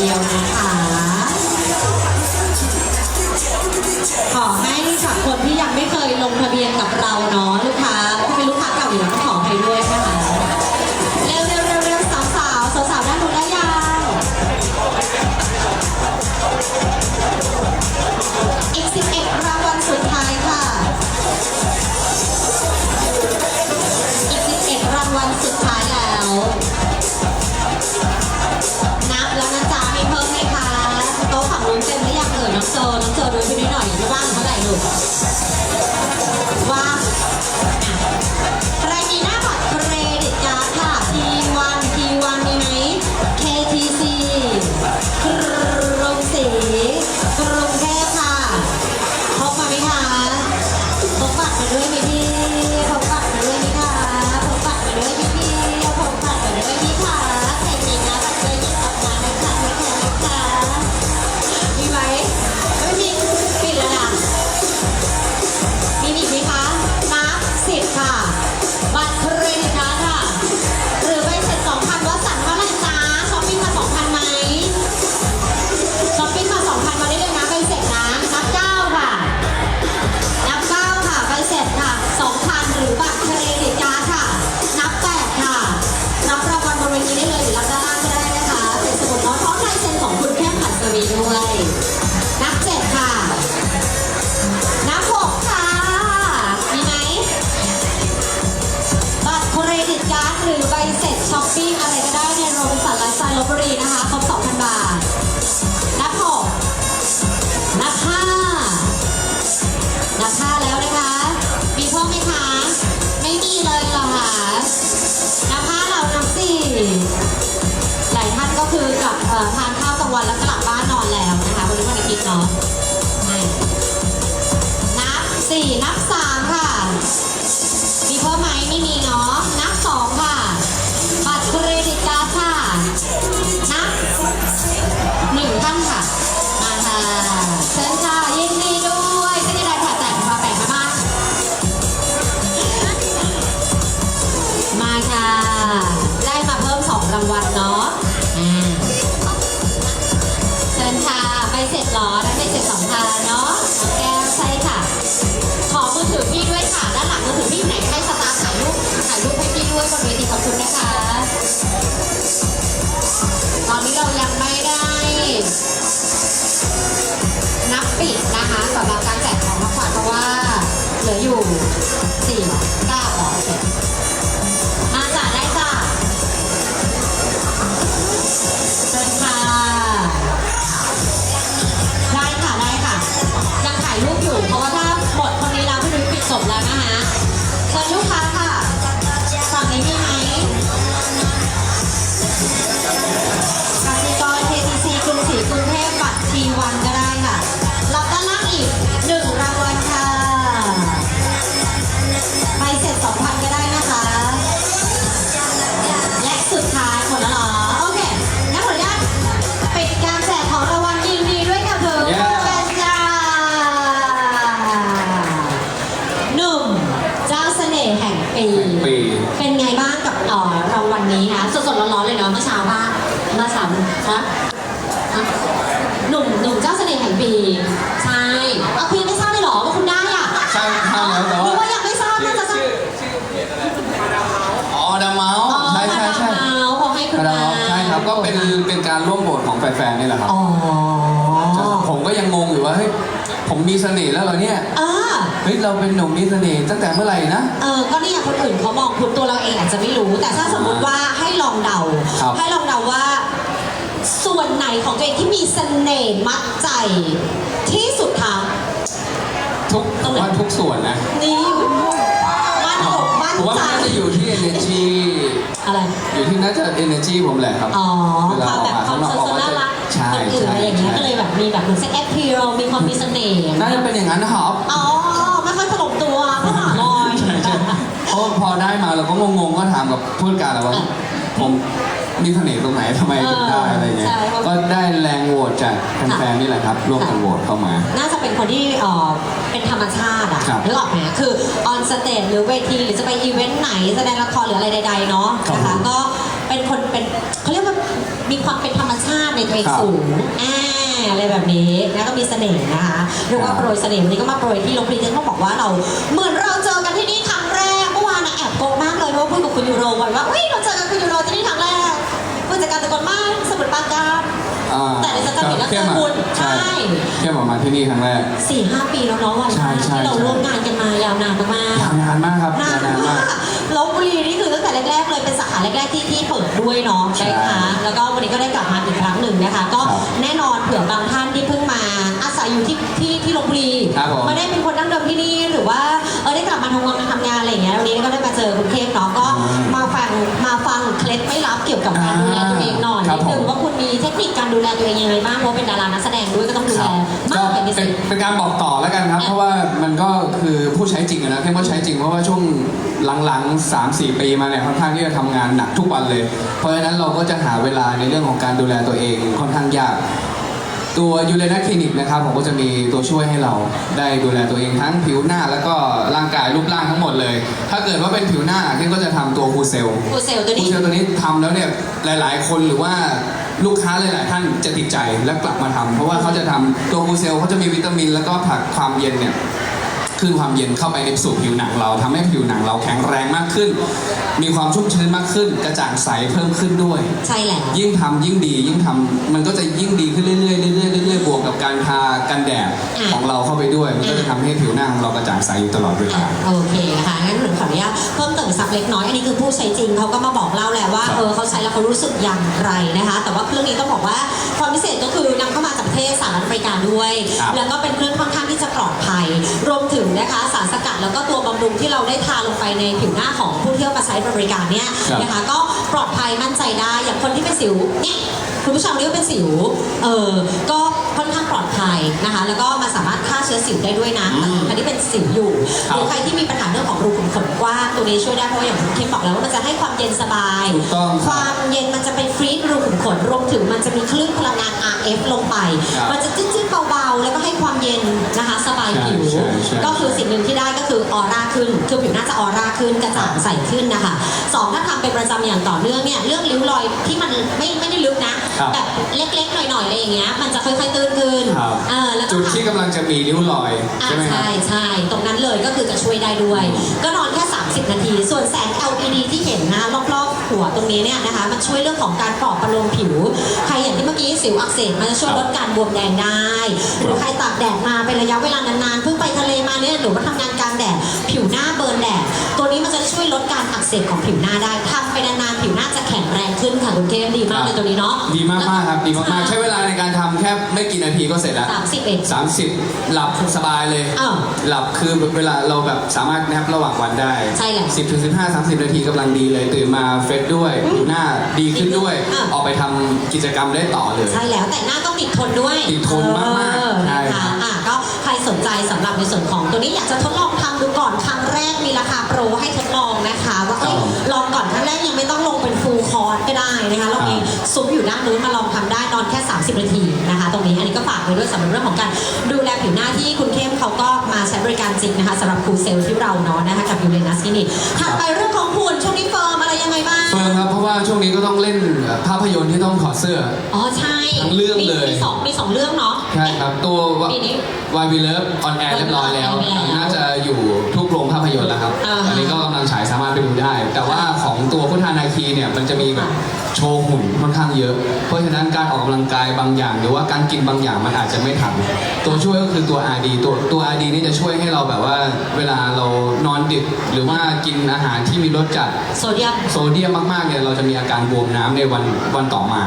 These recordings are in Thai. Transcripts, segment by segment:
ดียวนะคะ ขอให้จากคนที่ยังไม่เคยลงทะเบียนกับเราเนาะ ได้มาเพิ่มสองรางวัลเนาะอ่าเชิญค่ะไปเสร็จเหรอได้ไปเสร็จสองพันเนาะน้ แฟนๆนี่แหละครับอ๋อผมก็ยังงงอยู่ว่าเฮ้ยผมมีเสน่ห์แล้วเหรอเนี่ยอ่าเฮ้ยเราเป็นหนุ่มมีเสน่ห์ตั้งแต่เมื่อไหร่นะเออก็เนี่ยคนอื่นเขามองคุณตัวเราเองอาจจะไม่รู้ แต่ถ้าสมมติว่าให้ลองเดาครับให้ลองเดาว่า ส่วนไหนของตัวเองที่มีเสน่ห์มัดใจ ที่สุดคะทุกผมว่าทุกส่วนนะนี่มั่นอกมั่น ผมว่าใจมันน่าจะอยู่ที่ energy อะไร อยู่ที่น่าจะ energy ผมแหละครับอ๋อเวคลาวามออกแบบมาความข้างนอกเซอออกร์มาน่าจะรักใช่คนอื่นใช่อะไรอย่างเงี้ยใช่ก็เลยแบบมีแบบเหมือนเซ็กแอปเพียลมีความมีเสน่ห์น่าจะเป็นอย่างนั้นนะครับ อ๋อ ไม่ค่อยถล่มตัวก็หาลอยใช่ใช่เพราะพอได้มาเราก็งงๆก็ถามกับผู้จัดการแล้วว่าผม มีเสน่ห์ตรงไหนทำไมถึงได้อะไรเงี้ยใช่เพราะก็ได้แรงโหวตจากแฟนๆนี่แหละครับ ร่วมกันโหวตเข้ามา น่าจะเป็นคนที่เอ่อเป็นธรรมชาติอะครับ นึกออกไหมคือออนสเตจหรือเวทีหรือจะไปอีเวนต์ไหนแสดงละครหรืออะไรใด ๆ เนาะครับนะคะผมก็เป็นคนเป็นเขาเรียกว่ามีความเป็นธรรมชาติในตัวเองครับ สูงอ่าอะไรแบบนี้นะก็มีเสน่ห์นะคะเรียกว่าครับโปรยเสน่ห์วันนี้ก็มาโปรยที่ลงพลีเจนต้องบอกว่าเรา เหมือนเราเจอกันที่นี่ครั้งแรกเมื่อวานนะแอบโกงมากเลยเพราะว่าพูดกับคุณยูโรไว้ว่าเฮ้ยเราเจอกันคุณยูโรที่นี่ครั้งแรก ผู้จัดการตะโกนมากสมุทรปราการอ่าแต่ในสถานที่แล้วเข้มเจอคุณใช่ใช่เข้มออกมาที่นี่ครั้งแรก สี่ห้าปีแล้วเนาะวันใช่ใช่ที่เราใช่ ร่วมงานกันมายาวนานมากยาวนานมากครับๆนายาวนนานมามาก กลบบุรีนี่คือตั้งแต่แรกๆเลยเป็นสาขาแรกๆที่ที่เปิดด้วยเนาะใช่นะคะแล้วก็วันนี้ก็ได้กลับมาอีกครั้งหนึ่งนะคะ ก็ครับ แน่นอนเผื่อบางท่านที่เพิ่งมา อาศัยอยู่ที่ที่ที่ลบบุรีครับผม ไม่ได้เป็นคนดั้งเดิมที่นี่หรือว่าเออได้กลับมาทำงานทำงานอะไรอย่างเงี้ยวันนี้ก็ได้มาเจอคุณเทพเนาะก็อืมมาฟังมาฟังเคล็ดไม่ลับเกี่ยวกับการดูแลตัวเองหน่อยครันิบดนึงผมว่าคุณมีเทคนิคการดูแลตัวเองยังไงบ้างเพราะเป็นดารานักแสดงด้วยก็ต้องดูคแลรับมาก็กเป็นพิเศเป็นษเป็นการบอกต่อแล้วกันครับ เพราะว่ามันก็คือผู้ใช้จริงอะนะเข้มว่าใช้จริงเพราะว่าช่วงหลังๆ 3-4 ปีมาเนี่ยค่อนข้างที่จะทำงานหนักทุกวันเลย เพราะฉะนั้นเราก็จะหาเวลาในเรื่องของการดูแลตัวเองค่อนข้างยาก ตัวยูเรนาคลินิกนะครับผมก็จะมีตัวช่วยให้เราได้ดูแลตัวเองทั้งผิวหน้าแล้วก็ร่างกายรูปร่างทั้งหมดเลย ถ้าเกิดว่าเป็นผิวหน้าเข้มก็จะทำตัวฮูเซลฟูเซลตัวผู้นี้เชี่ยวตัวนี้ทำแล้วเนี่ยหลาย ๆ คนหรือว่าลูกค้าหลายๆท่านจะติดใจและกลับมาทำเพราะว่าเขาจะทำตัวกูเซลเขาจะมีวิตามิน แล้วก็ผลักความเย็นเนี่ย ขึ้นความเย็นเข้าไปในสู่ผิวหนังเราทำให้ผิวหนังเราแข็งแรงมากขึ้น มีความชุ่มชื้นมากขึ้น กระจ่างใสเพิ่มขึ้นด้วย ใช่แล้วยิ่งทำยิ่งดียิ่งทำมันก็จะยิ่งดีขึ้นเรื่อยๆเรื่อยๆเรื่อยๆบวกกับการทากันแดดของเราเข้าไปด้วย มันก็จะทำให้ผิวหน้าของเรากระจ่างใสอยู่ตลอดเวลาโอเคค่ะงั้นหนูขออนุญาตเพิ่มเติมสักเล็กน้อยอันนี้คือผู้ใช้จริงเขาก็มาบอกเล่าแหละว่าครับเออเขาใช้แล้วเขารู้สึกอย่างไรนะคะ แต่ว่าเครื่องนี้ต้องบอกว่าความพิเศษก็คือนำเข้ามาจากประ เทศสหรัฐอเมริกาด้วย ครับแล้วก็เป็นเครื่องค่อนข้างที่จะปลอดภัย รวมถึงนะคะนะคะสารสกัดแล้วก็ตัวบำรุงที่เราได้ทาลงไปในผิวหน้าของผู้เที่ยวมาใช้บริการเนี่ยครับ นะคะ ก็ปลอดภัยมั่นใจได้อย่างคนที่เป็นสิวเนี่ยคุณผู้ชมเรียกว่าเป็นสิวเออก็ค่อนข้างปลอดภัยนะคะ แล้วก็มาสามารถฆ่าเชื้อสิวได้ด้วยนะอืมใครที่เป็นสิวอยู่หครับรือใครที่มีปัญหาเรื่องของรูขุมขนกว้างตัวนี้ช่วยได้เพราะว่าอย่างคุณเคมบอกแล้วว่ามันจะให้ความเย็นสบาย ถูกต้องคครับ วามเย็นมันจะไปฟรีดรูขุมขนรวมถึงมันจะมีคลื่นพลังงาน RF ลงไปครับมันจะจืดๆเบาๆ แล้วก็ให้ความเย็นนะคะ สบายผิว ใช่ใช่ใช่ ก็คือสิ่งหนึ่งที่ได้ก็คือออร่าขึ้น คือผิวหน้าจะออร่าขึ้นกระจ่างใสขึ้นนะคะสองถ้าทำเป็นประจำอย่างต่อเนื่องเนี่ยเรื่องริ้วรอยที่มันไม่ไม่ได้ลึกนะ ครับ แบบเล็กๆหน่อยๆอะไรอย่างเงี้ย มันจะค่อยๆตื้นขึ้นครับเออแล้วก็จุดที่กำลังจะมีริ้วรอยอ่าใช่ไหมครับ ใช่ใช่ตรงนั้นเลยก็คือจะช่วยได้ด้วย ก็นอนแค่ 30 นาที ส่วนแสง LED ที่เห็นนะรอบๆหัวตรงนี้เนี่ยนะคะมันช่วยเรื่องของการปลอบประโลมผิว ใครอย่างที่เมื่อกี้สิวอักเสบมันจะช่วยลดการบวมแดงได้ หรือใครตากแดดมาเป็นระยะเวลานานๆ ทะเลมาเนี่ยหรือว่าทำงานกลางแดดผิวหน้าเบิร์นแดดตัวนี้มันจะช่วยลดการอักเสบของผิวหน้าได้ทำไปนานๆผิวหน้าจะแข็งแรงขึ้นค่ะคุณเทมดีมากเลยตัวนี้เนาะดีมากมากๆครับดีมากๆใช้เวลาในการทำแค่ไม่กี่นาทีก็เสร็จแล้วสามสิบเอ็ด30หลับสบายเลยอ้าวหลับคือเวลาเราแบบสามารถแนบระหว่างวันได้ใช่แหละ10ถึง15 30นาทีกำลังดีเลย ตื่นมาเฟรชด้วยผิวหน้าดีขึ้นด้วย อะ ออกไปทำกิจกรรมได้ต่อเลย ใช่แล้วแต่หน้าต้องติดทนด้วยติดทนมากๆ หรับในส่วนของตัวนี้อยากจะทดลองทำดูก่อนครั้งแรกมีราคาโปรให้ทดลองนะคะ ว่าเอ้ยครับลองก่อนครั้งแรกยังไม่ต้องลงเป็นฟูลคอร์สก็ได้นะคะเรามีครับซุ้มอยู่ด้านนู้นมาลองทำได้นอนแค่ 30 นาทีนะคะ ตรงนี้อันนี้ก็ฝากไว้ด้วยสำหรับเรื่องของการดูแลผิวหน้าที่คุณเข้มเขาก็มาใช้บริการจริงนะคะสำหรับครูเซลล์ที่เราเนาะนะคะกับยูเรนัสที่นี่ถัดไปเรื่องของหุ่น เฟิร์มครับเพราะว่าช่วงนี้ก็ต้องเล่นภาพยนตร์ที่ต้องถอดเสื้อ อ๋อใช่ทั้งเรื่องเลย มีมีสองมีสองเรื่องเนาะ ใช่ครับตัวปีนี้วายวีเลิฟออนแอร์เรียบร้อยแล้วออนแอร์แล้วน่าจะอยู่ทุกโรงภาพยนตร์แล้วครับ อ่าฮะ อันนี้ก็กำลังฉายสามารถไปดูได้ แต่ว่าของตัวพุทธานาคีเนี่ยมันจะมีแบบโชว์หุ่นค่อนข้างเยอะ เพราะฉะนั้นการออกกำลังกายบางอย่าง หรือว่าการกินบางอย่างมันอาจจะไม่ทันตัวช่วยก็คือตัว RD ตัวตัว RD นี่จะช่วยให้เราแบบว่าเวลาเรานอน ดึกหรือว่ากินอาหารที่มีรสจัดโซเดียม โซเดียมมากๆเนี่ยเราจะมีอาการบวมน้ำในวันวันต่อมา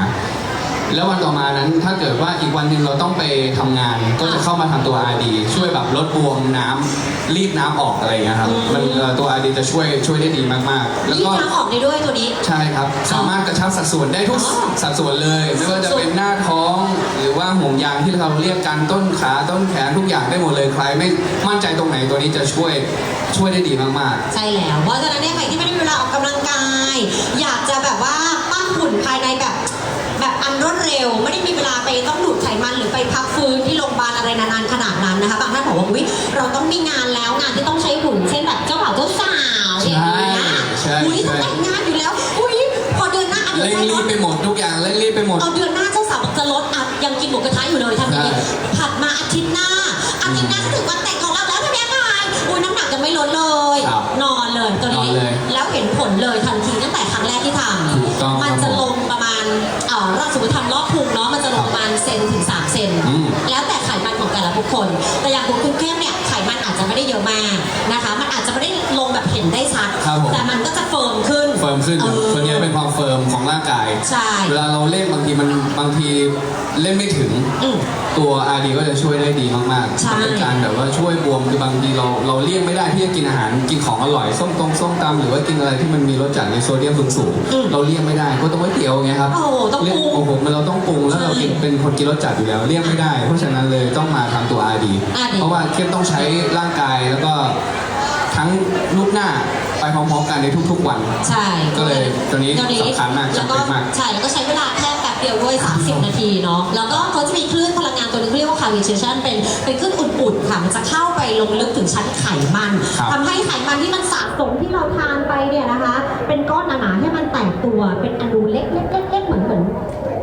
แล้ววันต่อมานั้นถ้าเกิดว่าอีกวันหนึ่งเราต้องไปทำงาน ก็จะเข้ามาทำตัว RD ช่วยแบบลดบวมน้ำรีดน้ำออกอะไรอย่างเงี้ยครับอืมมันเอ่อตัว RD จะช่วยช่วยได้ดีมากๆ แล้วรีดก็น้ำออกได้ด้วยตัวนี้ใช่ครับ สามารถกระชับสัดส่วนได้ทุกอ๋อสัดส่วนเลยไม่ว่าจะเป็นหน้าท้อง หรือว่าห่วงยางที่เราเรียกกันต้นขาต้นแขนทุกอย่างได้หมดเลยใครไม่มั่นใจตรงไหนตัวนี้จะช่วยช่วยได้ดีมากๆ ใช่แล้วเพราะฉะนั้นเนี่ยใครที่ไม่ได้มีเวลาออกกำลังกาย อยากจะแบบว่าปั้นหุ่นภายในแบบแบบอัน รวดเร็ว ไม่ได้มีเวลาไปต้องดูดไขมันหรือไปพักฟื้นที่โรงพยาบาลอะไรนานๆขนาดนั้นนะคะบางท่านบอกว่าอุ๊ยเราต้องมีงานแล้วงานที่ต้องใช้หุ่นเช่นแบบเจ้าบ่าวเจ้าสาวอย่างเงี้ยใช่อุ้ยใช่ ต้องแต่งงานอยู่แล้วอุ้ยพอเดือนหน้าอะเดี๋ยวเร่งใช้รีรบถ ไปหมดทุกอย่างเร่งรีบไปหมด เอาเดือนหน้าเจ้าสาวบอกจะลดอะยังกินหมูกระทะอยู่เลยทำยังไงใช่ ผัดมาอาทิตย์หน้าอาทิตย์หน้าถึงวันแต่งของเราแล้วทำยังไงอุ้ยน้ำหนักจะไม่ลดเลย ครับนอนเลยตัวนี้นอนเลย แล้วเห็นผลเลยทัน นถึง3เซนอืม แล้วแต่ไขมันของแต่ละบุคคล แต่อย่างของคุณเข้มเนี่ยไขมันอาจจะไม่ได้เยอะมากนะคะ มันอาจจะไม่ได้ลงแบบเห็นได้ชัด ครับผมแต่มันก็จะเฟิร์มขึ้นเฟิร์มขึ้นออ ใช่เวลาเราเล่นบางทีมันบางทีเล่นไม่ถึง อืม ตัว RD ก็จะช่วยได้ดีมากใช่ๆเป็นการแบบว่าช่วยบวมคือบางทีเราเราเลี่ยงไม่ได้ที่จะกินอาหารกินของอร่อยส้มตรงส้มตำหรือว่ากินอะไรที่มันมีรสจัดในโซเดียมสูงอืมๆเราเลี่ยงไม่ได้ก็ต้องก๋วยเตี๋ยวไงครับโอ้โหต้องปรุงเลี่ยโอ้โหมันเราต้องปรุงแล้วเรากินใช่เป็นคนกินรสจัดอยู่แล้วเลี่ยงไม่ได้ เพราะฉะนั้นเลยต้องมาทำตัว RD RD เพราะว่าเข้มต้องใช้ร่างกายแล้วก็ ทั้งลูกหน้าไปพร้อมๆกันในทุกๆวัน ใช่ก็เลยตัวนี้สำคัญมากแล้วก็จำเป็นมาก ใช่แล้วก็ใช้เวลาแค่แป๊บเดียวด้วย 30 นาทีเนาะแล้วก็เขาจะมีคลื่นพลังงานตัวนึงเขาเรียกว่า cavitation เป็นเป็นคลื่นอุ่นๆค่ะมันจะเข้าไปลงลึกถึงชั้นไขมันครับ ทำให้ไขมันที่มันสะสมที่เราทานไปเนี่ยนะคะ เป็นก้อนหนาๆให้มันแตกตัวเป็นอนุเล็กๆๆๆเหมือนเหมือน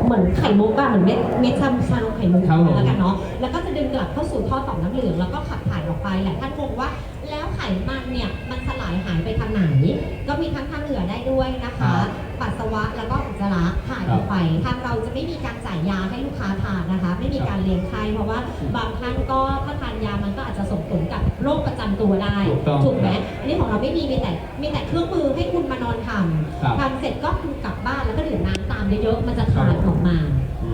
เหมือนไข่มุกอะเหมือนเม็ดเม็ดชาชาไข่มุกครับผม แล้วกันเนาะแล้วก็จะดึงกลับเข้าสู่ท่อต่อมน้ำเหลืองแล้วก็ขับถ่ายออกไปหลายท่านงงว่า แล้วไขมันเนี่ยมันสลายหายไปทางไหน ก็มีทั้งทางเหนือได้ด้วยนะคะครับปัสสาวะแล้วก็อุจจาระถ่ายออกไปทางเราจะไม่มีการจ่ายยาให้ลูกค้าทานนะคะ ไม่มีการเลี้ยงไข้เพราะว่าบางท่านก็ถ้าทานยามันก็อาจจะส่งผลกับโรคประจำตัวได้ถูกต้องถูกไหมอันนี้ของเราไม่มีมีแต่มีแต่เครื่องมือให้คุณมานอนทครับำทำเสร็จก็คือกลับบ้านแล้วก็ดื่มน้ำตามเยอะๆมันจะถ่ายออกมา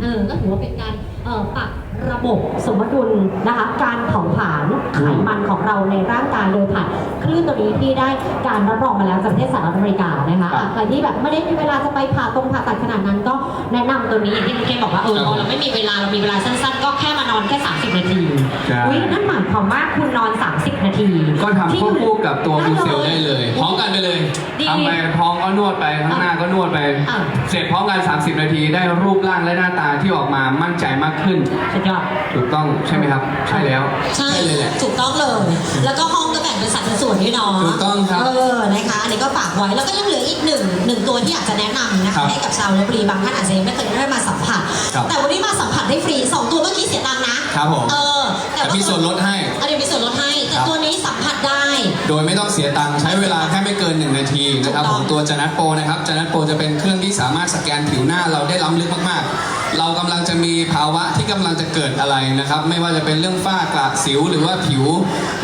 เออก็ถือว่าเป็นการเอ่อ ปรับระบบสมดุลนะคะการเผาผลาญไขมันของเราในร่างกายโดยผ่าน คลื่นตัวนี้ที่ได้การรับรองมาแล้วจากประเทศสหรัฐอเมริกานะคะครับอะใครที่แบบไม่ได้มีเวลาจะไปผ่าตรงผ่าตัดขนาดนั้นก็แนะนำตัวนี้อย่างที่คุณเคบอกว่าเออครับพอเราไม่มีเวลาเรามีเวลาสั้นๆ ก็แค่มานอนแค่30 นาทีใช่ อุ๊ยนั่นหมายความว่าคุณนอน 30 นาทีก็ทำควบคู่กับตัวบูเซลได้เลยพร้อมกันไปเลย ดี ทำไปท้องก็นวดไปข้างหน้าก็นวดไป อะ เสร็จพร้อมกัน 30 นาทีได้รูปร่างและหน้าตาที่ออกมามั่นใจมากขึ้น สุดยอด ถูกต้องใช่ไหมครับ ใช่แล้วใช่เลยแหละ ถูกต้องเลย แล้วก็ห้องก็แบ่งเป็นสัดเป็นส่วนด้วยเนาะถูกต้องครับเออนะคะอันนี้ก็ฝากไว้แล้วก็ยังเหลืออีกหนึ่งหนึ่งตัวที่อยากจะแนะนำนะครัคะบให้กับชาวลพบุรีบางท่านอาจจะยังไม่เคยได้มาสัมผัส ครับ แต่วันนี้มาสัมผัสได้ฟรีสองตัวเมื่อกี้เสียตังค์นะครับผม เออแต่มีส่วนลดให้ อันนี้มีส่วนลดให้แต่ครับ ตัวนี้สัมผัสได้ โดยไม่ต้องเสียตังค์ใช้เวลาแค่ไม่เกิน 1 นาทีนะครับถูกต้ผองมตัวจนัทโปรนะครับจนัทโปรจะเป็นเครื่องที่สามารถสแกนผิวหน้าเราได้ล้ำลึกมากๆ เรากำลังจะมีภาวะที่กำลังจะเกิดอะไรนะครับ ไม่ว่าจะเป็นเรื่องฝ้ากระสิว หรือว่าผิว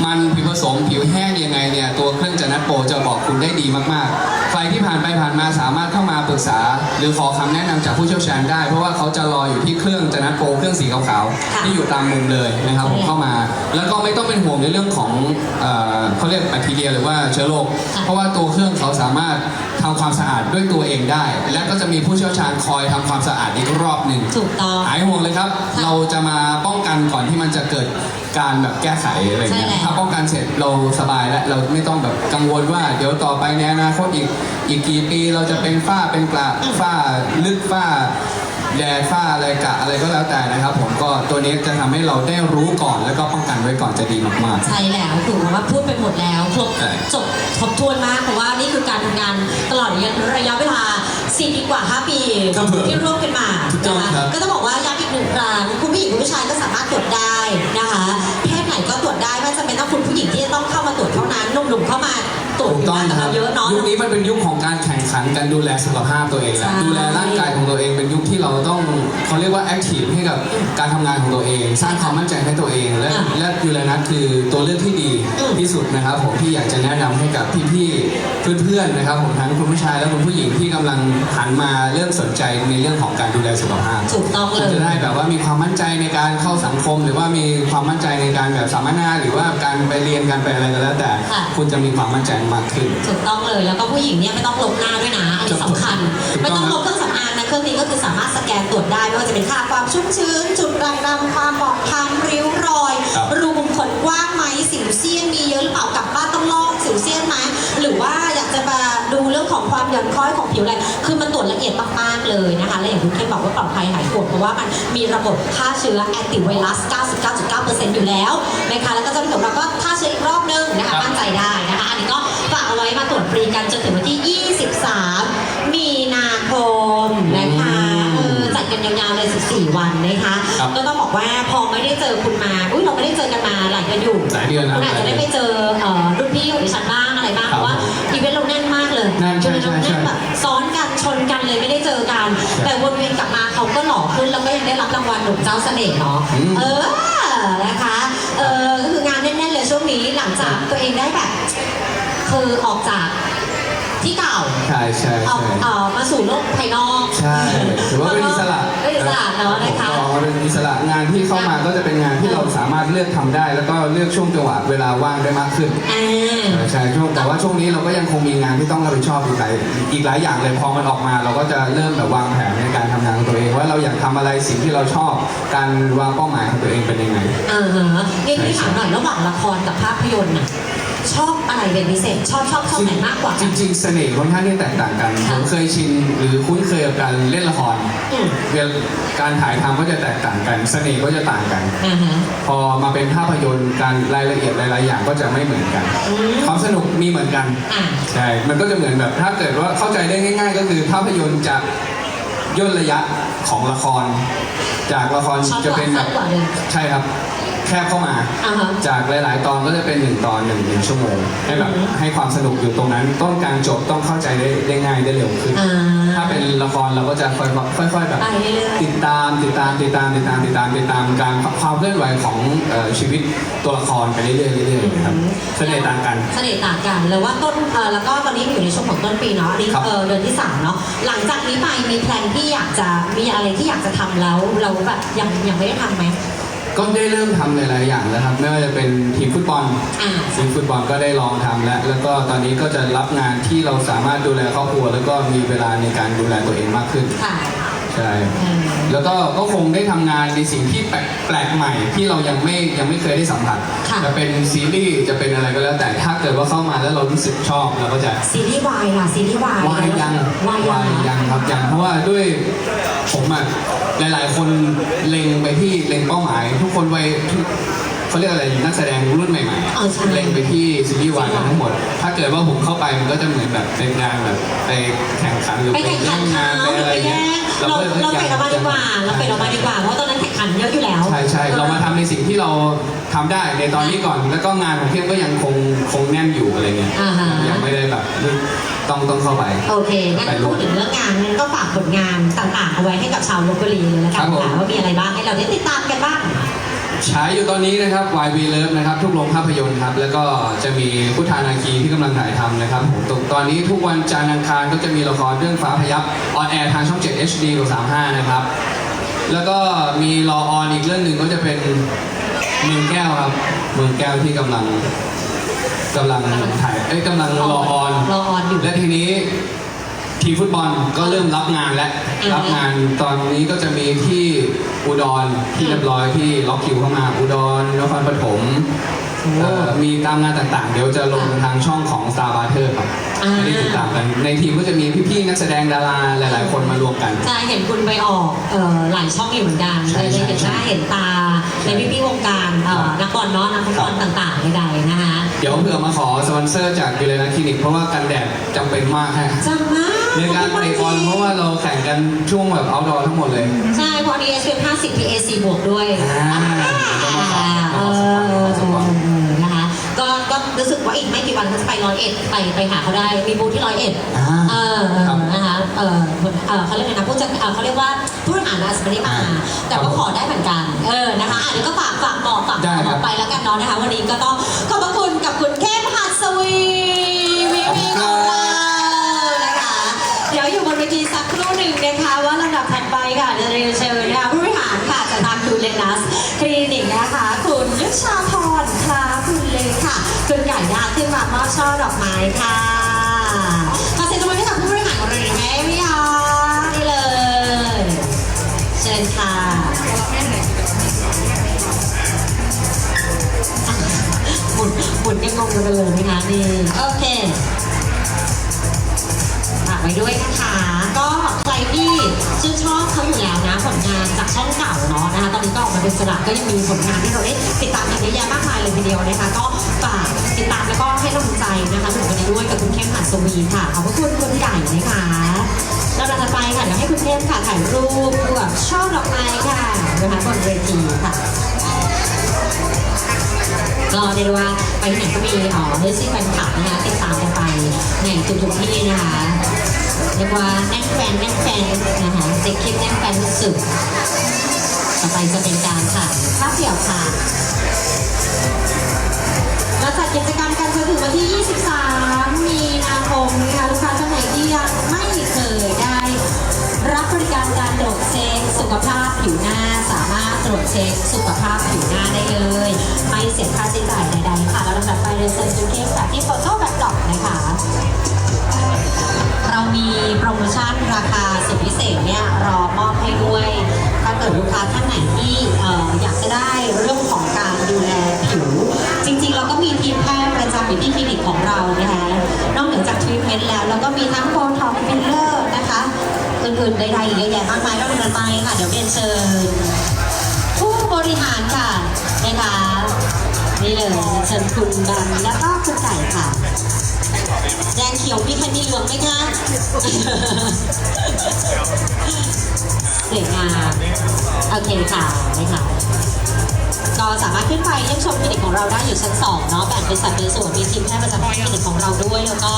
มันผิวผสมผิวแห้งยังไงเนี่ยตัวเครื่องจนัทโปรจะบอกคุณได้ดีมากๆ ใครที่ผ่านไปผ่านมาสามารถเข้ามาปรึกษา หรือขอคำแนะนำจากผู้เชี่ยวชาญได้ เพราะว่าเขาจะรออยู่ที่เครื่องจนัทโปรเครื่องสีขาวๆที่อยู่ตามมุมเลยนะครับผมเข้ามา แล้วก็ไม่ต้องเป็นห่วงในเรื่องของเอ่อเขาเรียกแบคทีเรียหรือว่าเชื้อโรคค่ะเพราะว่าตัวเครื่องเขาสามารถทำความสะอาดด้วยตัวเองได้ และก็จะมีผู้เชี่ยวชาญคอยทำความสะอาดอีกรอบหนึ่งถูกต้องหายห่วงเลยครับค่ะเราจะมาป้องกันก่อนที่มันจะเกิดการแบบแก้ไขอะไรเงี้ยใช่แล้วถ้าป้องกันเสร็จเราสบายแล้วเราไม่ต้องแบบกังวลว่า เดี๋ยวต่อไปในอนาคตอีกอีกกี่ปีเราจะเป็นฝ้าเป็นกระฝ้าลึกฝ้าแดดฝ้าอะไรกะอะไรก็แล้วแต่นะครับ ผมก็ตัวนี้จะทำให้เราได้รู้ก่อนแล้วก็ป้องกันไว้ก่อนจะดีมากๆ ใช่แล้วถือว่าพูดไปหมดแล้วครบใช่จบครบถ้วนมากเพราะว่านี่คือการทำงานตลอดระยะเวลา 4ปีกว่า5ปีครับผมที่ร่วมกันมาถูกต้องนะคะครับก็ต้องบอกว่าย้ำอีกหนึ่งครั้งคุณผู้หญิงคุณผู้ชายก็สามารถตรวจได้นะคะเพศไหนก็ตรวจได้ไม่จำเป็นต้องคุณผู้หญิงที่จะต้องเข้ามาตรวจเท่านั้นหนุ่มๆเข้ามาตรวจถูกต้องกันครัเราบเยอะเนาะ ยุคนี้มันเป็นยุคของการแข่งขันการดูแลสุขภาพตัวเองแหละใช่ดูแลร่างกายของตัวเองเป็นยุคที่เราต้องเขาเรียกว่าแอคทีฟให้กับการทำงานของตัวเอง สร้างความมั่นใจให้ตัวเอง และอะและยูเรนัสคือตัวเลือกที่ดีอืมที่สุดนะครับผมที่อยากจะแนะนำให้กับพี่ๆ เพื่อนๆนะครับผมทั้งคุณผู้ชายและคุณผู้หญิงที่กำลังหันมาเริ่มสนใจในเรื่องของการดูแลสุขภาพถูกต้องเลคุณย จะได้แบบว่ามีความมั่นใจในการเข้าสังคม หรือว่ามีความมั่นใจในการแบบสัมมนาหรือว่าการไปเรียนการไปอะไรก็แล้วแต่ ค่ะ คุณจะมีความมั่นใจมากขึ้น ถูกต้องเลยแล้วก็ผู้หญิงเนี่ยไม่ต้องลบหน้าด้วยนะอันนี้สำคัญ ถูกไม่ต้ต้อองงคลรับบเครื่องสำอางนะเครื่องนี้ก็คือสามารถสแกนตรวจได้ไม่ว่าจะเป็นค่าความชุ่มชื้น จุดด่างดำความหมองคล้ำริ้วรอยครับ รูขุมขนกว้างไหมสิวเซียนมี รื่องของความหย่อนคล้อยของผิวอะไรคือมันตรวจละเอียดมากๆเลยนะคะและอย่างที่เคบอกว่าปลอดภัยหายปวดเพราะว่ามันมีระบบฆ่าเชื้อแอนติไวรัส 99.9%อยู่แล้วนะคะแล้วก็เจ้าหน้าที่ของเราก็ฆ่าเชื้ออีกรอบนึงนะคะครับมั่นใจได้นะคะอันนี้ก็ฝากเอาไว้มาตรวจฟรีกันจนถึงวันที่ 23 มีนาคมนะคะเออจัดกันยาวๆเลย 14 วันนะคะครับ ก็ต้องบอกว่าพอไม่ได้เจอคุณมาอุ้ยเราไม่ได้เจอกันมาหลายเดือนอยู่ หลายเดือนนะ คุณอาจจะได้ไปเจอเอ่อรุ่นพี่ของดิฉันบ้างอะไรบ้างครัเพบราะว่าอีเวนต์เราแน่นมาก เลยแน่นใช่ใช่ใช่แน่นแบบซ้อนกันชนกันเลยไม่ได้เจอกัน แต่วนเวียนกลับมาเขาก็หล่อขึ้นแล้วก็ยังได้รับรางวัลหนุ่มเจ้าเสน่ห์เนาะอืมเออนะคะเออก็คืองานแน่นๆเลยช่วงนี้หลังจากตัวเองได้แบบ คือออกจาก ที่เก่าใช่ใช่เอาใช่เอ่อมาสู่โลกภายนอกใช่ถือว่าเป็นอิสระเป็นอิสระเนาะนะคะอ๋อเป็นอิสระงานที่เข้ามาก็จะเป็นงานที่เราสามารถเลือกทำได้ แล้วก็เลือกช่วงจังหวะเวลาว่างได้มากขึ้นอ่าใช่ใช่ช่วงแต่ว่าช่วงนี้เราก็ยังคงมีงานที่ต้องรับผิดชอบอีกหลายอีกหลายอย่างเลยพอมันออกมา เราก็จะเริ่มแบบวางแผนในการทำงานของตัวเอง ว่าเราอยากทำอะไรสิ่งที่เราชอบการวางเป้าหมายของตัวเองเป็นยังไง อ่าฮะนี่พี่ถามหน่อยระหว่างละครกับภาพยนตร์น่ะ ชอบอะไรเป็นพิเศษ ชอบชอบชอบไหนมากกว่าจริงๆเสน่ห์ค่อนข้างที่แตกต่างกันผมเคยชินหรือคุ้นเคยกับการเล่นละครอืมเวลาการถ่ายทำก็จะแตกต่างกัน เสน่ห์ก็จะต่างกันอ่าฮะพอมาเป็นภาพยนตร์การรายละเอียดหลายๆอย่างก็จะไม่เหมือนกัน อืม ความสนุกมีเหมือนกัน อ่าใช่ มันก็จะเหมือนแบบถ้าเกิดว่าเข้าใจได้ง่าย ๆ ก็คือภาพยนตร์จะย่นระยะของละคร จากละครชอบกจะว่าเป็นแบสั้บนกว่าเลย ใช่ครับ แคบเข้ามา อ่าฮะ จากหลาย ๆ ตอนก็จะเป็นหนึ่งตอนหนึ่งหนึ่งชั่วโมงให้แบบอืมให้ความสนุกอยู่ตรงนั้น ต้นกลางจบต้องเข้าใจได้ได้ง่ายได้เร็วขึ้น อ่า ถ้าเป็นละครเราก็จะค่อยๆค่อย ๆ แบบ ไปเรื่อยๆติดตามติดตามติดตามติดตามติดตามติดตามการความเคลื่อนไหวของเอ่อชีวิตตัวละครไปเรื่อยๆเรื่อยๆนะครับเสน่ห์ต่างกัน เสน่ห์ต่างกันแล้วว่าต้นเอ่อแล้วก็ตอนนี้อยู่ในช่วงของต้นปีเนาะอันนี้ครับ เออเดือนที่สามเนาะหลังจากนี้ไปมีแพลนที่อยากจะมีอะไรที่อยากจะทำแล้วเราแบบยังยังไม่ได้ทำไหม ก็ได้เริ่มทำหลาย ๆ อย่างแล้วครับไม่ว่าจะเป็นทีมฟุตบอลลอ่าซึ่งฟุตบอลก็ได้ลองทำแล้ว แล้วก็ตอนนี้ก็จะรับงานที่เราสามารถดูแลครอบครัว แล้วก็มีเวลาในการดูแลตัวเองมากขึ้น ค่ะ ใช่อืมแล้วก็ก็คงได้ทำงานในสิ่งที่แปลกแปลกใหม่ที่เรายังไม่ยังไม่เคยได้สัมผัสค่ะ จะเป็นซีรีส์จะเป็นอะไรก็แล้วแต่ถ้าเกิดว่าเข้ามาแล้วเรารู้สึกชอบเราก็จะ ซีรีส์วายล่ะซีรีส์วายวายยังวายวายยังครับยังเพราะว่าด้วยผมอะหลาย ๆ คนเล็งไปที่เล็งเป้าหมาย ทุกคนวัยทุก เขาเรียกอะไรนักแสดงรุ่นใหม่เออใช่ ๆเล็งไปที่ซีรีส์วายกันทั้งหมด ถ้าเกิดว่าผมเข้าไปมันก็จะเหมือนแบบเป็นงานแบบไปแข่งขันหรือไปไปแข่งขัเล่นนงาเขานไปอะไรไปแย่เงี้ยงเราก็เราไปออกมาดีกว่า เราไปออกมาดีกว่า เพราะตอนนั้นแข่งขันเยอะอยู่แล้วใช่ใช่เรามาทำในสิ่งที่เราทำได้ในตอนนี้ก่อน แล้วก็งานของเข้มก็ยังคงคงแน่นอยู่อะไรเงี้ยอ่าฮะ ยังไม่ได้แบบต้องต้องเข้าไป โอเค งั้นพูดถึงเรื่องงานงั้นก็ฝากผลงานต่างๆเอาไว้ให้กับชาวลบบุรีเลยละกันครับผม ค่ะว่ามีอะไรบ้างให้เราได้ติดตามกันบ้าง ฉายอยู่ตอนนี้นะครับ YV Love นะครับ ทุกโรงภาพยนตร์ครับ แล้วก็จะมีพุทธานาคีที่กำลังถ่ายทำนะครับผมตตอนนี้ทุกวันจันทร์อังคารก็จะมีละครเรื่องฟ้าพยับออนแอร์ทางช่อง 7 HD กด35 นะครับ แล้วก็มีรอออนอีกเรื่องหนึ่งก็จะเป็นเมืองแก้วครับ เมืองแก้วที่กำลังกำลังถ่ายเอ้ยกำลังรอออนรอออนอยู่ และทีนี้ ทีมฟุตบอลก็เริ่มรับงานแล้วอ่าฮะรับงานตอนนี้ก็จะมีที่อุดรที่เรียบร้อยที่ล็อกคิวเข้ามาอุดรนครปฐมเอ่อมีตามงานต่างๆ เดี๋ยวจะลงทางช่องของ Star b a r t e r ครับอ่าจะได้ติดตามกัน ในทีมก็จะมีพี่ๆนักแสดงดาราหลาย ๆ คนมารวมกันใช่เห็นคุณไปออกเอ่อหลายช่องอยู่เหมือนกันใช่เลยใช่เห็นหน้าเห็นตาในพี่ๆวงการเอ่อนักบอลเนาะนักฟุตบอลต่างๆใดๆนะคะเดี๋ยวเผื่อมาขอสปอนเซอร์จากยูเรนาคลินิก เพราะว่ากันแดดจำเป็นมากฮะ จังมาก ในการเตะบอลเพราะว่าเราแข่งกันช่วงแบบเอาดอทั้งหมดเลย ใช่เพราะดีเอสเป็น50 PA 4บวกด้วยอ่า อ่าเออนะคะ ก็ก็รู้สึกว่าอีกไม่กี่วันเขาจะไปร้อยเอ็ดไปไปหาเขาได้ มีบูธที่ร้อยเอ็ดอ่าเออครับนะคะเออเออเขาเรียกอะไรนะผู้จัดเออเขาเรียกว่าผู้บริหารอาจจะไม่ได้มาแต่ว่าขอได้เหมือนกัน เออนะคะอะเดี๋ยวก็ฝากฝากบอกฝากได้บครัอบกไปแล้วกันเนาะนะคะ วันนี้ก็ต้อง ทีสักครู่หนึ่งนะคะว่าลำดับถัดไปค่ะเดี๋ยวเรียนเชิญนะคะผู้บริหารค่ะจากทางดูเลนัสคลินิกนะคะ คุณยุชาพรคลาคุณเลยค่ะคุณไก่ยาขึ้นมามอบช่อดอกไม้ค่ะขอเสียงตบมือให้กับผู้บริหารของเราหน่อยไหมพี่ยานี่เลย เชิญค่ะหมุนหมุนยังงงกันไปเลยนะคะนี่โอเคฝากไว้ด้วยนะคะ ที่ชื่นชอบเขาอยู่แล้วนะผลงานจากช่องเก่าเนาะนะคะตอนนี้ก็ออกมาเป็นสลักก็ยังมีผลงานที่เราได้ติดตามกันเยอะแยะมากมายเลยทีเดียวนะคะก็ฝากติดตามแล้วก็ให้กำลังใจนะคะถึงวันนี้ด้วยกับคุณเข้มหัสวีค่ะขอบพระคุณคุณไก่นะคะลำดับถัดไปค่ะเดี๋ยวให้คุณเข้มค่ะถ่ายรูปกับช่อดอกไม้ค่ะนะคะบนเวทีค่ะ ก็เรียกได้ว่าไปไหนก็มีอ๋อเฮซี่แฟนคลับนะคะติดตามกันไปในทุกๆที่นะคะเรียกว่าแน่นแฟนแน่นแฟนนะคะเซ็กคลิปแน่นแฟนสุดต่อไปจะเป็นการค่ะภาพเดี่ยวค่ะเราจัดกิจกรรมกันจนถึงวันที่ 23 มีนาคมนะคะลูกค้าท่านไหนที่ยังไม่เคยได้ รับบริการการตรวจเช็คสุ ขภาพผิวหน้าสามารถตรวจเช็คสุขภาพผิวหน้าได้เลย ไม่เสียค่าใช้จ่ายใดๆค่ะแล้วลำดับไปเรียนเชิญจูเก้จากที่โฟโต้แบ็คดอกนะคะเรามีโปรโมชั่นราคาสุดพิเศษเนี่ยรอมอบให้ด้วย ถ้าเกิดลูกค้าท่านไหนที่อออยากจะได้เรื่องของการดูแล อื่นๆใดๆอีกเยอะแยะมากมายแล้วเดินไปค่ะเดี๋ยวเรียนเชิญผู้บริหารค่ะนะคะนี่เลยเชิญคุณบันแล้วก็คุณไก่ค่ะแดงเขียวมีใครมีเหลืองไหมคะสวยงามโอเคค่ะนะคะ ก็สามารถขึ้นไปเยี่ยมชมคลินิกของเราได้อยู่ชั้น2เนาะแบ่งเป็นสัดเป็นส่วนมีทีมแพทย์ประจำคลินิกของเราด้วย แล้วก็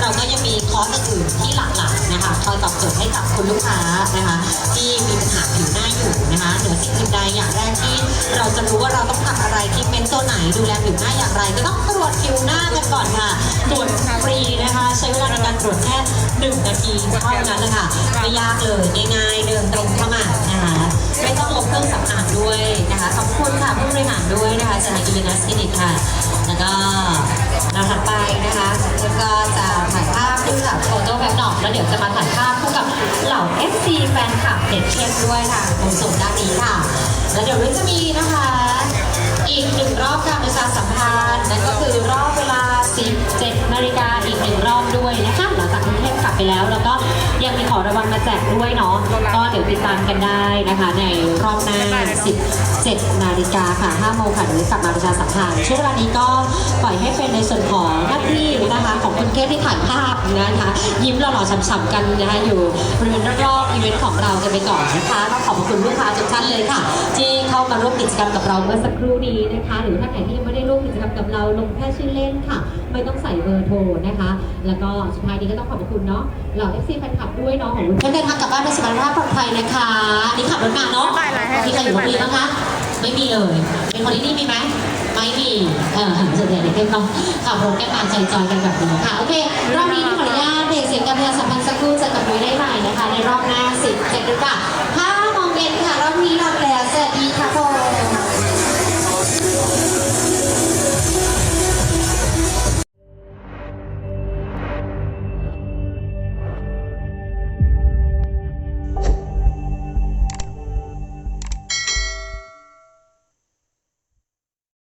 เราก็ยังมีคอร์สอื่นๆที่หลากหลายนะคะคอยตอบโจทย์ให้กับคุณลูกค้านะคะที่มีปัญหาผิวหน้าอยู่นะคะเหนือสิ่งอื่นใดอย่างแรกที่เราจะรู้ว่าเราต้องทำอะไรที่เป็นตัวไหนดูแลผิวหน้าอย่างไร ก็ต้องตรวจผิวหน้ากันก่อนค่ะตรวจฟรีนะคะ ใช้เวลาในการตรวจแค่ หนึ่งนาทีเท่านั้นนะคะไม่ยากเลยง่ายๆเดินตรงเข้ามานะคะไม่ต้องลบเครื่องสำอางด้วยนะคะขอบคุณค่ะผู้บริหารด้วยนะคะจากอิเลนัสคลินิกค่ะ แล้วก็เราถัดไปนะคะแล้วก็จะถ่ายภาพคู่กับโฟโต้แบ็คดรอปแล้วเดี๋ยวจะมาถ่ายภาพคู่กับเหล่า FC แฟนคลับเด็กเข้มด้วยค่ะมุมสูงด้านนี้ค่ะ แล้วเดี๋ยวเราจะมีนะคะอีกหนึ่งรอบการประชาสัมพันธ์นั่นก็คือรอบเวลา 17นาฬิกา ไปแล้ว แล้วก็ ยังมีของรางวัลมาแจกด้วยเนาะก็เดี๋ยวติดตามกันได้นะคะ ในรอบหน้า 17 นาฬิกาค่ะ5โมงค่ะเดี๋ยวกลับมาประชาสัมพันธ์ช่วงเวลานี้ก็ปล่อยให้เป็นในส่วนของหน้าที่นะคะของคุณเกศที่ถ่ายภาพนะคะยิ้มหล่อๆฉ่ำๆกันนะคะอยู่บริเวณรอบๆอีเวนต์ของเรากันไปก่อนนะคะต้องขอบพระคุณลูกค้าทุกท่านเลยค่ะ ที่เข้ามาร่วมกิจกรรมกับเราเมื่อสักครู่นี้นะคะ หรือท่านไหนที่ยังไม่ได้ร่วมกิจกรรมกับเราลงแค่ชื่อเล่นค่ะ ไม่ต้องใส่เบอร์โทรนะคะ แล้วก็สุดท้ายนี้ก็ต้องขอบพระคุณเนาะเหล่า FC แฟนคลับด้วยเนาะของก็เดินทางกลับบ้านด้วยสุขภาพปลอดภัยนะคะนี่ขับรถมาเนาะมีใครอยู่ตรงนี้บ้างคะไม่มีเลย เป็นคนที่นี่มีไหมไม่มีเออเส่วนใหญ่เด็กๆาะขับรถก้นมาใจจอยกันแบบนี้ค่ะโอเครอบนี้ขออนุญาตเบรกเสียงกัรเมือสัมพันธ์สักครู่จะกลับมาได้ใหม่นะคะ ในรอบหน้าสิบเจ็ดหรือเปล่าห้าโมงเย็นค่ะรอบนี้ลาแล้วสวัสดีค่ะทุกคน